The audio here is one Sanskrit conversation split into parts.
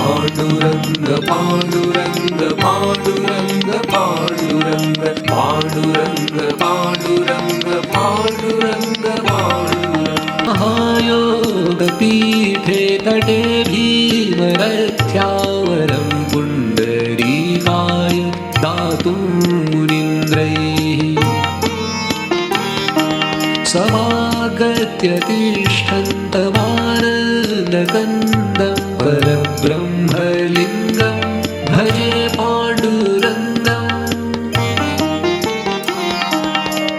पाण्डुरङ्ग पाण्डुरङ्ग पाण्डुरङ्ग पाण्डुरङ्ग पाण्डुरङ्ग पाण्डुरङ्ग पाण्डुरङ्ग पाण्डुरङ्ग महायोगपीठे तटे भीमरथ्यावरं पुण्डरीकाय दातुं मुनीन्द्रैः समागत्य तिष्ठन्तमानन्दकन्दं भजे पाण्डुरङ्गम्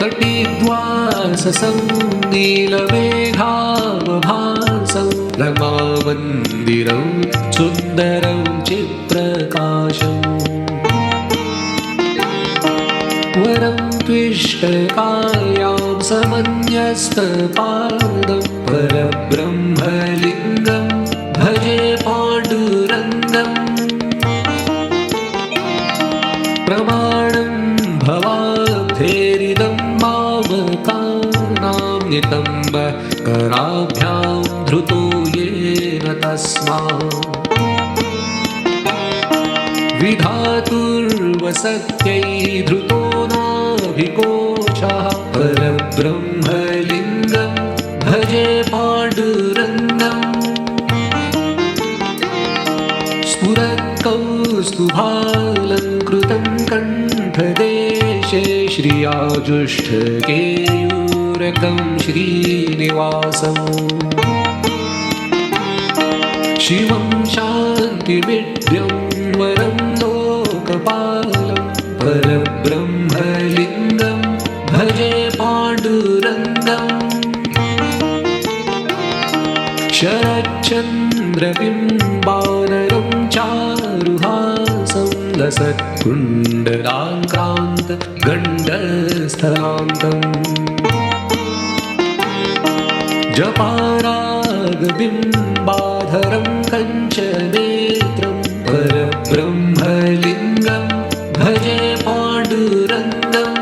तटिद्वाससं नीलमेघावभासं रमामन्दिरं सुन्दरं चिप्रकाशम् वरं त्विष्टकायां समन्यस्तपादं प्रमाणं भवाब्धेरिदं मामकानां नितम्ब कराभ्यां धृतो येन तस्मात्। विधातुर्वसत्यै धृतो नाभिकोशः परब्रह्मलिङ्गं भजे पाण्डुरङ्गम्। स्फुरत्कौस्तुभालङ्कृतं कण्ठदेशे श्रियाजुष्ठकेयूरकं श्रीनिवासम् शिवं शान्तिमिड्यं वरं लोकपालं परब्रह्मलिङ्गं भजे पाण्डुरङ्गम् शरच्चन्द्रबिम्बानरं गण्डस्थलान्तम्। जपारागबिम्बाधरं कञ्चनेत्रं परब्रह्मलिङ्गं भजे पाण्डुरङ्गम्।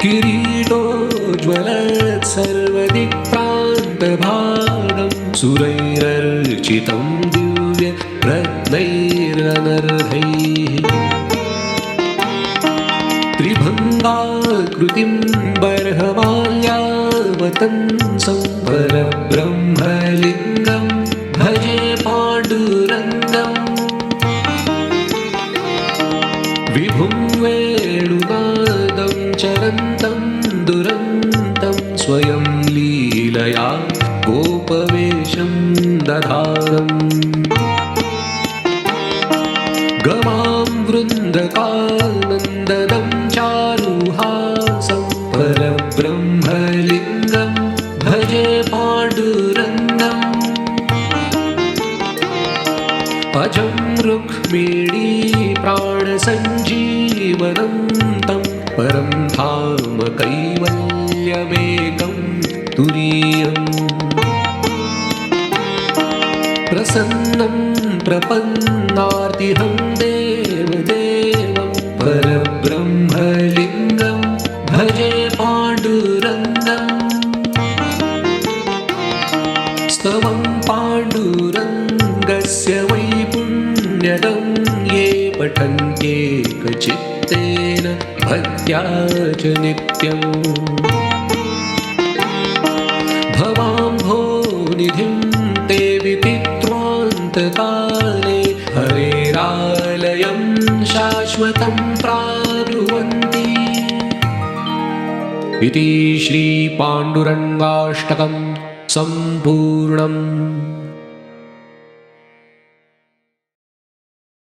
किरीटोज्ज्वलत् सर्वदिक्प्रान्तभागं सुरैरर्चितं दिव्य रत्नैरनर्हैः त्रिभङ्गाकृतिं बर्हमाल्यावतंसं परब्रह्मलिङ्गं भजे पाण्डुरङ्गम्। विभुं वेणुनादं चरन्तं दुरन्तं स्वयं लीलया गोपवेशं दधारम् वृन्दकानन्ददं चारुहासं परब्रह्मलिङ्गं भजे पाण्डुरङ्गम्। अजं रुक्मिणी प्राणसञ्जीवनं तं परं धाम कैवल्यमेकं तुरीयम्। प्रसन्नं प्रपन्नार्तिहं देवदेवं भजे पाण्डुरङ्गम् स्तवं पाण्डुरङ्गस्य वै पुण्यदं ये पठन्त्येकचित्तेन भक्त्या च नित्यम् इति श्रीपाण्डुरङ्गाष्टकं सम्पूर्णम्